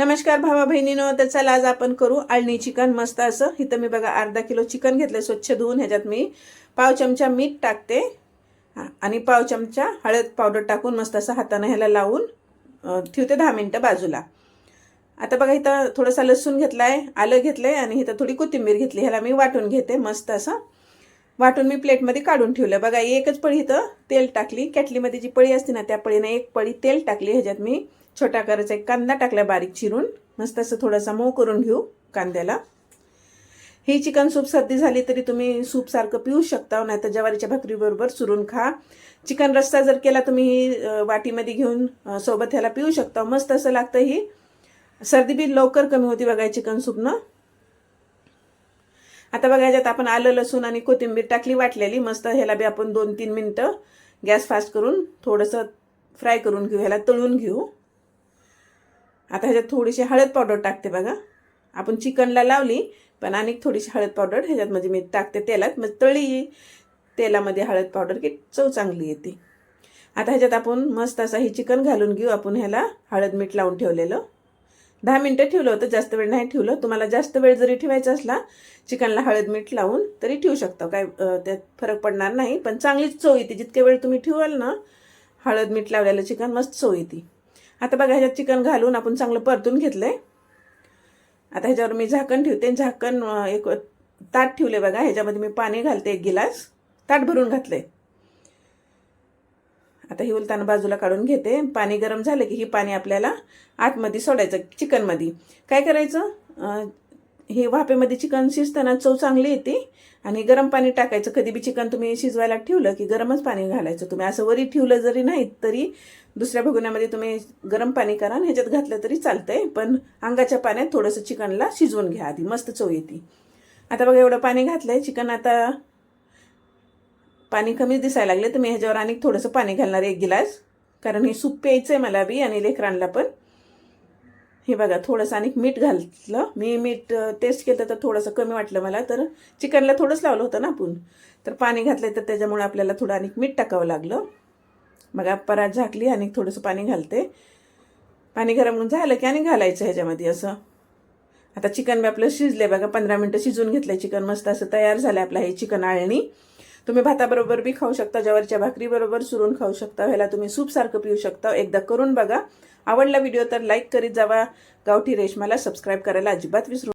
नमस्कार भावा बहिणीनं तर चला आज आपण करू आळणी चिकन मस्त असं. इथं मी बघा अर्धा किलो चिकन घेतलं स्वच्छ धुवून. ह्याच्यात मी पाव चमचा मीठ टाकते. आणि पाव चमचा हळद पावडर टाकून मस्त असं हातानं ह्याला लावून ठेवते दहा मिनटं बाजूला. आता बघा इथं थोडंसं लसूण घेतलाय आलं घेतलं आहे आणि इथं थोडी कोथिंबीर घेतली. ह्याला मी वाटून घेते मस्त असं. वाटून मी प्लेटमध्ये काढून ठेवलं. बघा एकच पळी इथं तेल टाकली. कॅटलीमध्ये जी पळी असते ना त्या पळीने एक पळी तेल टाकली. ह्याच्यात मी छोटा आकाराचा एक कांदा टाकला बारीक चिरून. मस्त असं थोडासा मऊ करून घेऊ कांद्याला. ही चिकन सूप सर्दी झाली तरी तुम्ही सूपसारखं पिऊ शकता नाही तर ज्वारीच्या भाकरीबरोबर चुरून खा. चिकन रस्सा जर केला तुम्ही ही वाटीमध्ये घेऊन सोबत ह्याला पिऊ शकता. मस्त असं लागतं ही. सर्दी बी लवकर कमी होती बघा चिकन सूपनं. आता बघा ह्याच्यात आपण आलं लसूण आणि कोथिंबीर टाकली वाटलेली. मस्त ह्याला बी आपण दोन तीन मिनटं गॅस फास्ट करून थोडंसं फ्राय करून घेऊ ह्याला तळून घेऊ. आता ह्याच्यात थोडीशी हळद पावडर टाकते बघा. आपण चिकनला लावली पण आणि थोडीशी हळद पावडर ह्याच्यात म्हणजे मी टाकते तेलात मग तळी. तेलामध्ये हळद पावडर की चव चांगली येते. आता ह्याच्यात आपण मस्त असं हे चिकन घालून घेऊ आपण ह्याला हळद मीठ लावून ठेवलेलं. दहा मिनटं ठेवलं होतं जास्त वेळ नाही ठेवलं. तुम्हाला जास्त वेळ जरी ठेवायचा असला चिकनला हळद मीठ लावून तरी ठेवू शकता. काय त्यात फरक पडणार नाही पण चांगलीच चव येते. जितके वेळ तुम्ही ठेवाल ना हळद मीठ लावलेलं चिकन मस्त चव येते. आता बघा ह्याच्यात चिकन घालून आपण चांगलं परतून घेतलं आहे आता ह्याच्यावर मी झाकण ठेवते. झाकण एक ताट ठेवले बघा. ह्याच्यामध्ये मी पाणी घालते एक गिलास. ताट भरून घातलं आहे आता ही उलताना बाजूला काढून घेते. पाणी गरम झालं की ही पाणी आपल्याला आतमध्ये सोडायचं चिकनमध्ये. काय करायचं? हे वाफेमध्ये चिकन शिजताना चव चांगली येते आणि गरम पाणी टाकायचं. कधी बी चिकन तुम्ही शिजवायला ठेवलं की गरमच पाणी घालायचं. तुम्ही असं वरी ठेवलं जरी नाही तरी दुसऱ्या भगुण्यामध्ये तुम्ही गरम पाणी करा आणि ह्याच्यात घातलं तरी चालतंय. पण अंगाच्या पाण्यात थोडंसं चिकनला शिजवून घ्या आधी. मस्त चव येते. आता बघा एवढं पाणी घातलंय. चिकन आता पाणी कमीच दिसायला लागले तर मी ह्याच्यावर आणि थोडंसं पाणी घालणार एक गिलास. कारण हे सूप प्यायचं आहे मला बी आणि लेकरांना पण. हे बघा थोडंसं आणि मीठ घातलं. मी मीठ टेस्ट केलं तर थोडंसं कमी वाटलं मला तर चिकनला थोडंच लावलं होतं ना आपण. तर पाणी घातलं तर त्याच्यामुळे आपल्याला थोडं आणि मीठ टाकावं लागलं. बघा परात झाकली आणि थोडंसं पाणी घालते. पाणी गरम झालं की आणि घालायचं ह्याच्यामध्ये असं. आता चिकन बी आपलं शिजलं आहे बघा पंधरा मिनटं शिजून घेतलं चिकन. मस्त असं तयार झालं आपलं हे चिकन आळणी. तुम्ही भाताबरोबर बी खाऊ शकता ज्वारीच्या भाकरीबरोबर सुरून खाऊ शकता ह्याला तुम्ही सूपसारखं पिऊ शकता. एकदा करून बघा. आवडला व्हिडिओ तर लाईक करीत जावा. गावठी रेशमाला सबस्क्राईब करायला अजिबात विसरू